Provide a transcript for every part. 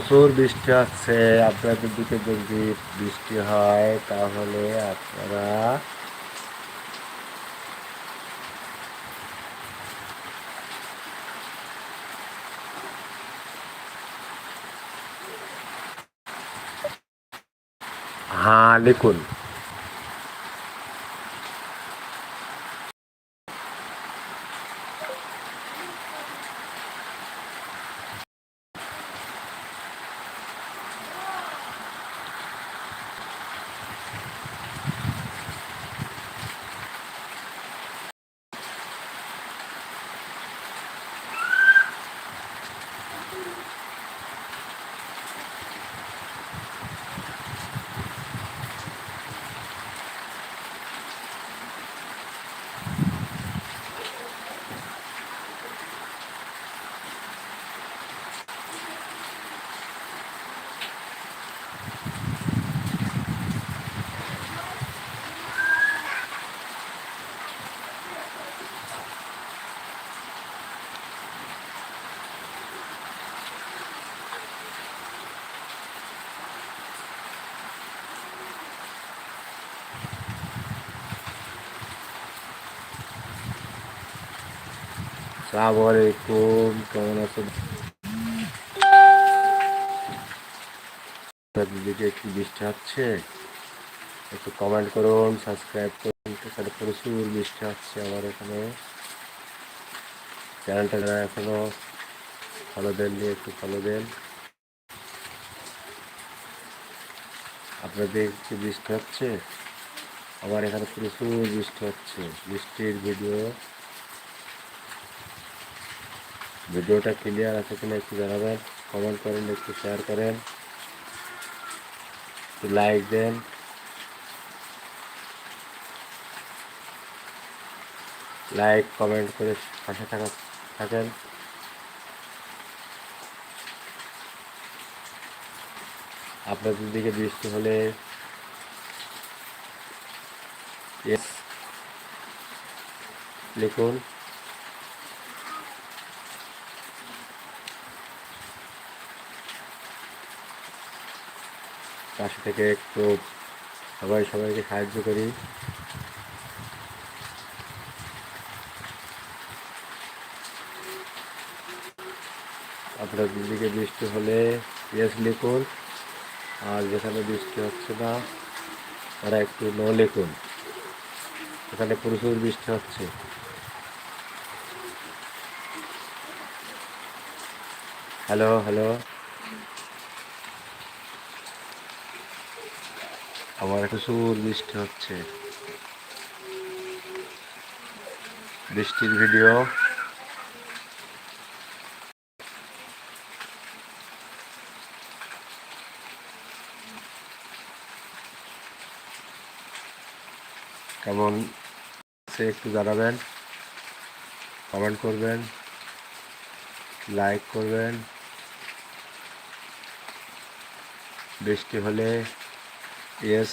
প্রচুর বৃষ্টি হচ্ছে আপনাদের দিকে যদি বৃষ্টি হয় তাহলে আপনারা হ্যাঁ লিখুন। আসসালামু আলাইকুম কেমন আছেন? দিকে একটু বৃষ্টি হচ্ছে। একটু কমেন্ট করুন সাবস্ক্রাইব করুন প্রচুর বৃষ্টি হচ্ছে আমার এখানে। চ্যানেলটা যারা এখনও ফলো দেননি, একটু ফলো দেন। আপনাদের কি বৃষ্টি হচ্ছে? আমার এখানে প্রচুর বৃষ্টি হচ্ছে। বৃষ্টির ভিডিও ভিডিওটা ক্লিয়ার আছে কিনা একটু জানাবেন কমেন্ট করেন, একটু শেয়ার করেন, একটু লাইক দেন। লাইক কমেন্ট করে পাশে থাকা, থাকেন। আপনাদের দিকে বৃষ্টি হলে লিখুন। পাশে থেকে একটু সবাই সবাইকে সাহায্য করি। আপনার দিকে বৃষ্টি হলে ইয়েস লিখুন, আর যেখানে বৃষ্টি হচ্ছে না, তারা একটু ন লিখুন। এখানে প্রচুর বৃষ্টি হচ্ছে। Hello hello. আমার প্রচুর বৃষ্টি হচ্ছে। বৃষ্টির ভিডিও। কেমন সে একটু জানাবেন কমেন্ট করবেন লাইক করবেন। বৃষ্টি হলে ইয়েস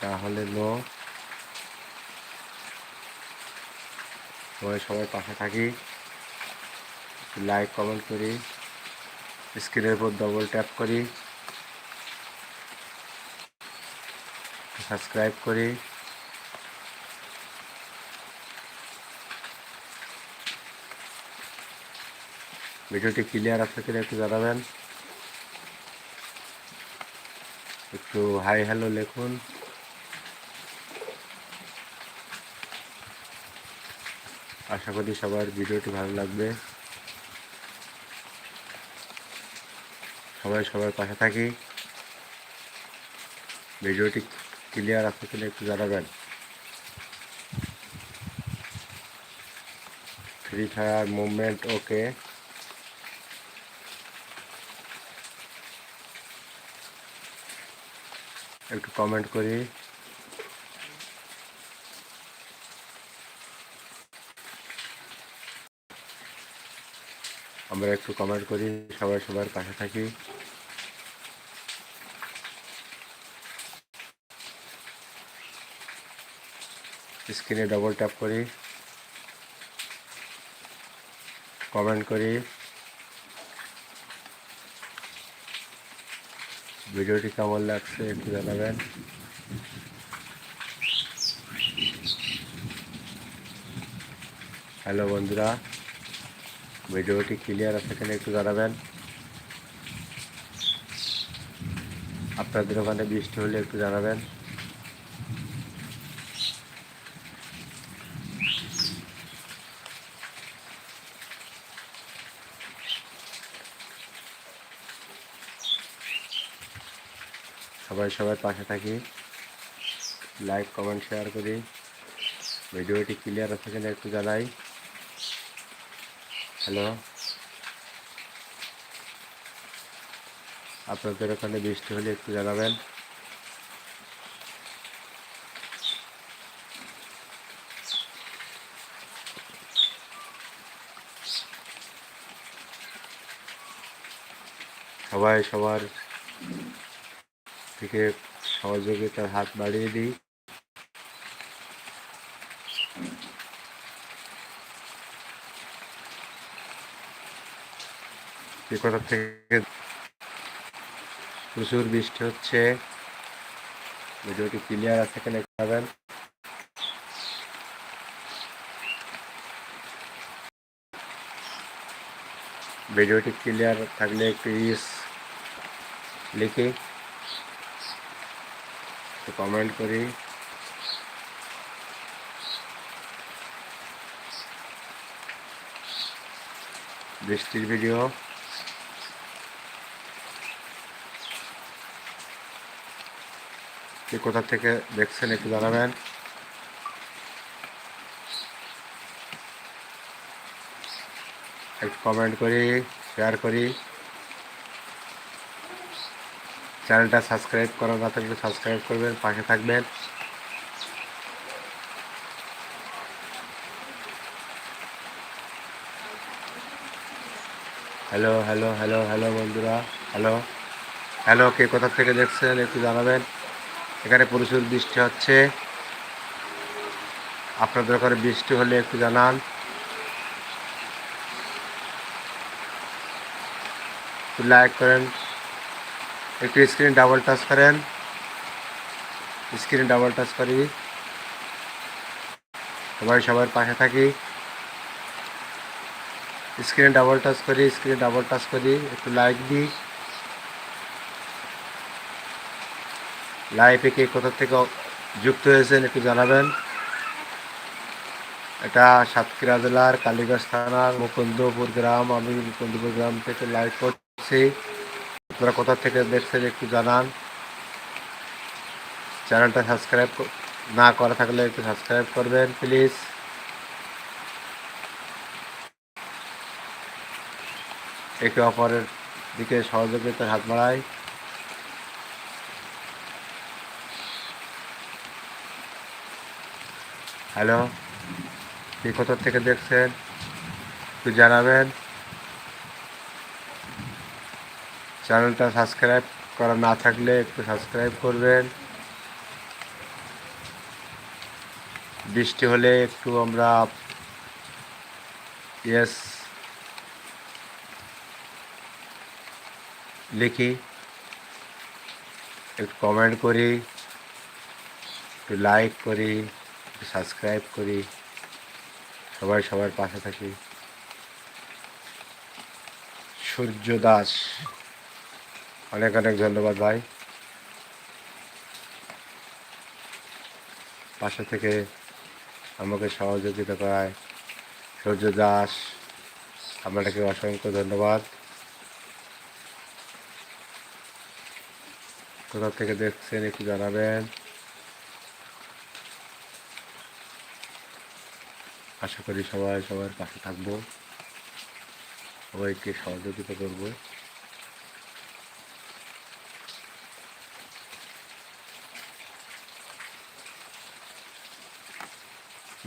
তাহলে নো সবাই পাশে থাকি। লাইক কমেন্ট করি। স্ক্রিনের উপর ডবল ট্যাপ করি। সাবস্ক্রাইব করি। ভিডিওটি ক্লিয়ার আছে কিনা একটু জানাবেন। একটু হাই হ্যালো লিখুন। আশা করি সবার ভিডিওটি ভালো লাগবে। সবাই সবার পাশে থাকি। ভিডিওটি ক্লিয়ার আছে কিনা একটু জানাবেন। Free fire movement, okay. একটু কমেন্ট করি। আমরা একটু কমেন্ট করি, সবাই সবার পাশে থাকি। স্ক্রিনে ডবল ট্যাপ করি। কমেন্ট করি। ভিডিওটি কেমন লাগছে একটু জানাবেন। হ্যালো বন্ধুরা, ভিডিওটি ক্লিয়ার আছে কিনা একটু জানাবেন। আপনাদের ওখানে বৃষ্টি হলে একটু জানাবেন সবাই সবার পাশে থাকি। লাইক কমেন্ট শেয়ার করি। ভিডিওটি ক্লিয়ার আছে কিনা একটু জানাই। হ্যালো আপনাদের ওখানে বৃষ্টি হলে একটু জানাবেন। সবাই সবার থেকে সহযোগিতার হাত বাড়িয়ে দিই। কথা থেকে প্রচুর বৃষ্টি হচ্ছে। ভিডিওটি ক্লিয়ার আছে কিনা যাবেন ভিডিওটি ক্লিয়ার থাকলে একটু ইস লিখি একটু কমেন্ট করি। বৃষ্টির ভিডিও কে কোথা থেকে দেখছেন একটু জানাবেন। একটু কমেন্ট করি শেয়ার করি। চ্যানেলটা সাবস্ক্রাইব করা না থাকলে সাবস্ক্রাইব করবেন, পাশে থাকবেন। হ্যালো হ্যালো হ্যালো হ্যালো বন্ধুরা, হ্যালো। হ্যালো, কে কোথা থেকে দেখছেন একটু জানাবেন। এখানে প্রচুর বৃষ্টি হচ্ছে। আপনাদের ওখানে বৃষ্টি হলে একটু জানান। লাইক করেন। একটু স্ক্রিন ডাবল টাচ করেন। স্ক্রিন ডাবল টাচ করি। সবাই সবার পাশে থাকি। স্ক্রিন ডাবল টাচ করি স্ক্রিন ডাবল টাচ করি, একটু লাইক দিই। লাইভে কে কোথা থেকে যুক্ত হয়েছেন একটু জানাবেন। এটা সাতক্ষীরা জেলার কালীগঞ্জ থানার মুকুন্দপুর গ্রাম। আমি মুকুন্দপুর গ্রাম থেকে লাইভ করছি। আপনারা কোথা থেকে দেখছেন একটু জানান। চ্যানেলটা সাবস্ক্রাইব না করা থাকলে একটু সাবস্ক্রাইব করবেন, প্লিজ। একে অপরের দিকে সহযোগিতার হাত বাড়ায় হ্যালো, কে কোথা থেকে দেখছেন একটু জানাবেন। চ্যানেলটা সাবস্ক্রাইব করা না থাকলে একটু সাবস্ক্রাইব করবেন। বৃষ্টি হলে একটু আমরা ইয়েস লিখি, একটু কমেন্ট করি, একটু লাইক করি, একটু সাবস্ক্রাইব করি, সবাই সবার পাশে থাকি। সূর্য দাস। অনেক অনেক ধন্যবাদ ভাই। পাশে থেকে আমাকে সহযোগিতা করায় সূর্য দাস আপনাকে অসংখ্য ধন্যবাদ। কোথা থেকে দেখছেন একটু জানাবেন। আশা করি সবাই সবার পাশে থাকব। সবাইকে সহযোগিতা করব।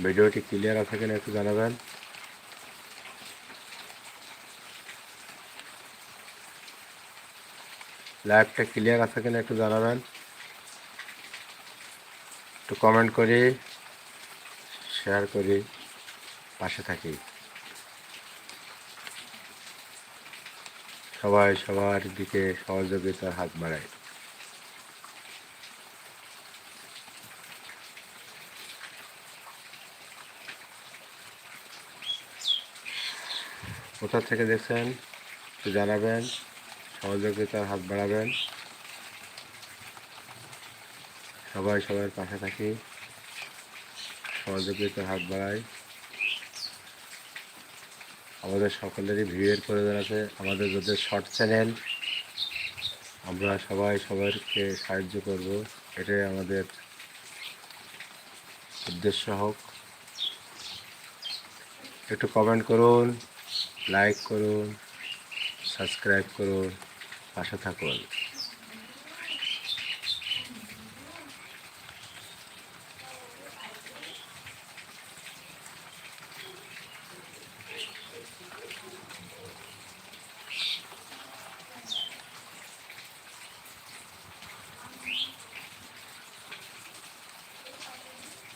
ভিডিওটি ক্লিয়ার আছে কিনা একটু জানাবেন। লাইভটা ক্লিয়ার আছে কিনা একটু জানাবেন। একটু কমেন্ট করি শেয়ার করি, পাশে থাকি। সবাই সবার দিকে সহযোগিতার হাত বাড়ায়। কোথা থেকে দেখছেন, একটু জানাবেন, সহযোগিতার হাত বাড়াবেন। সবাই সবার পাশে থাকি, সহযোগিতার হাত বাড়াই। আমাদের সকলেরই ভিড়ের প্রয়োজন আছে আমাদের যাদের শর্ট চ্যানেল আমরা সবাই সবাইকে সাহায্য করব। এটাই আমাদের উদ্দেশ্য হোক। একটু কমেন্ট করুন। লাইক করুন সাবস্ক্রাইব করুন পাশে থাকুন।